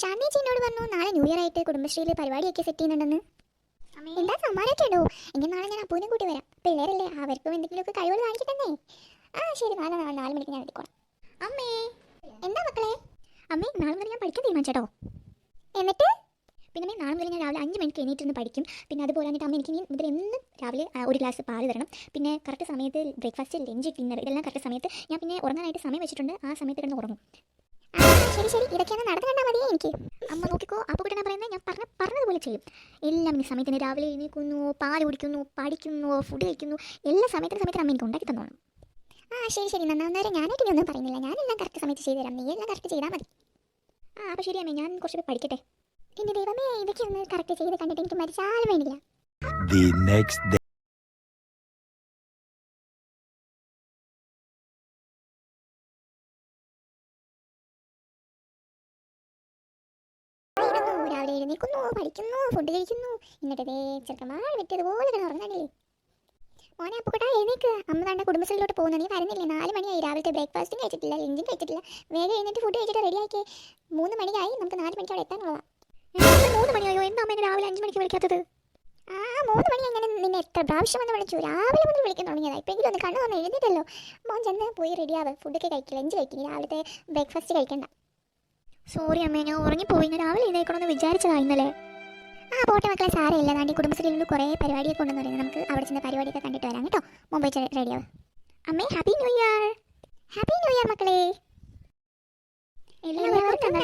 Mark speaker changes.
Speaker 1: ഷാനേച്ചി എന്നോട് പറഞ്ഞു നാളെ ന്യൂ ഇയർ ആയിട്ട് കുടുംബശ്രീയിൽ പരിപാടിയൊക്കെ സെറ്റ് ചെയ്യുന്നുണ്ടെന്ന്. എന്താ സമ്മാനമൊക്കെ ഉണ്ടോ എങ്കിൽ നാളെ ഞാൻ അപ്പൂനെ കൂട്ടി വരാം. പിള്ളേരല്ലേ അവർക്കും എന്തെങ്കിലുമൊക്കെ കഴിവുകൾ കാണിക്കട്ടെന്നേ ആ ശരി നാളെ നാളെ നാല് മണിക്ക് ഞാൻ എത്തിക്കോളാം. അമ്മേ. എന്താ മക്കളെ? അമ്മേ നാളെ മുതൽ ഞാൻ പഠിക്കാൻ തീരുമാനിച്ചോ എന്നിട്ട്? പിന്നെ നാളെ മുതൽ ഞാൻ രാവിലെ അഞ്ച് മണിക്ക് എണീറ്റിരുന്ന് പഠിക്കും. പിന്നെ അതുപോലെ തന്നെ അമ്മ എനിക്ക് ഇനി മുതൽ എന്നും രാവിലെ ഒരു ഗ്ലാസ് പാൽ തരണം. പിന്നെ കറക്റ്റ് സമയത്ത് ബ്രേക്ക്ഫാസ്റ്റ് ലഞ്ച് ഡിന്നർ ഇതെല്ലാം കറക്റ്റ് സമയത്ത് ഞാൻ പിന്നെ ഉറങ്ങാനായിട്ട് സമയം വെച്ചിട്ടുണ്ട്. ആ സമയത്ത് കിടന്ന് ഉറങ്ങും. ശരി ശരി. ഇതൊക്കെയാണ് നടന്നു കണ്ടാൽ മതി. എനിക്ക് അമ്മ നോക്കിക്കോ. അപ്പോൾ കിട്ടണ പറയുന്നത് ഞാൻ പറഞ്ഞ പറഞ്ഞതുപോലെ ചെയ്യും. എല്ലാം ഈ സമയത്തിന് രാവിലെ എഴുന്നേൽക്കുന്നു പാൽ കുടിക്കുന്നു പഠിക്കുന്നു ഫുഡ് കഴിക്കുന്നു. എല്ലാ സമയത്തിന് സമയത്തിന് അമ്മ എനിക്ക് ഉണ്ടാക്കി തന്നോളും ആ ശരി ശരി. നന്നാവുന്നവരെ ഞാനായിട്ട് ഇനി ഒന്നും പറയുന്നില്ല. ഞാനെല്ലാം കറക്റ്റ് സമയത്ത് ചെയ്തു തരാം. നീ എല്ലാം കറക്റ്റ് ചെയ്താൽ മതി. ആ അപ്പോൾ ശരി അമ്മേ. ഞാൻ കുറച്ച് പഠിക്കട്ടെ. എന്റെ ദൈവമേ ഇതൊക്കെ ഒന്ന് കറക്റ്റ് ചെയ്ത് കണ്ടിട്ട് എനിക്ക് മരിച്ചാലും വേണ്ടില്ല. രാവിലെ എഴുന്നേൽക്കുന്നു പഠിക്കുന്നു ഫുഡ് കഴിക്കുന്നു. എന്നിട്ട് ദേ ചെറുക്കന്മാർ വിറ്റതുപോലെ കിടന്നുറങ്ങാനില്ലേ മോനെ അപ്പൂട്ടാ എഴുന്നേക്ക്. അമ്മ തന്നെ കുടുംബശ്രീയിലോട്ട് പോകുന്നു. നീ വരുന്നില്ലേ? നാല് മണിയായി. രാവിലത്തെ ബ്രേക്ക്ഫാസ്റ്റും കഴിച്ചിട്ടില്ല ലഞ്ചും കഴിച്ചിട്ടില്ല. വേഗം എഴുന്നേറ്റ് ഫുഡ് കഴിച്ചിട്ട് റെഡി ആക്കി മൂന്ന് മണിയായി. നമുക്ക് നാല് മണിക്ക് അവിടെ എത്താനുള്ളതാണ് മൂന്ന് മണിയായോ? എന്താ അമ്മ രാവിലെ അഞ്ച് മണിക്ക് വിളിക്കാത്തത്? ആ മൂന്ന് മണി അങ്ങനെ നിന്നെ എത്ര പ്രാവശ്യം വന്ന് വിളിച്ചു? രാവിലെ മുതൽ വിളിക്കാൻ തുടങ്ങിയതാ. ഇപ്പം ഒന്ന് കണ്ണു വന്ന് എഴുന്നേറ്റല്ലോ. മോൻ ചെന്ന് പോയി റെഡിയാവ് ഫുഡൊക്കെ കഴിക്കും. ലഞ്ച് കഴിക്കും. രാവിലത്തെ ബ്രേക്ക്ഫാസ്റ്റ് കഴിക്കണ്ട. സോറി അമ്മേ ഞാൻ ഉറങ്ങിപ്പോയി. ഞാൻ രാവിലെ എഴുന്നേക്കണമെന്ന് വിചാരിച്ചതാ ഇന്നലെ. ആ പോട്ടെ മക്കളെ സാരമില്ല. നാണ്ടി കുടുംബശ്രീയിൽ കുറേ പരിപാടിയൊക്കെ ഉണ്ടെന്ന് പറയുന്നത് നമുക്ക് അവിടെ ചെന്ന പരിപാടിയൊക്കെ കണ്ടിട്ട് വരാം കേട്ടോ. മുമ്പ് റെഡിയാവും അമ്മേ happy new year happy new year മക്കളെ. എല്ലാവർക്കും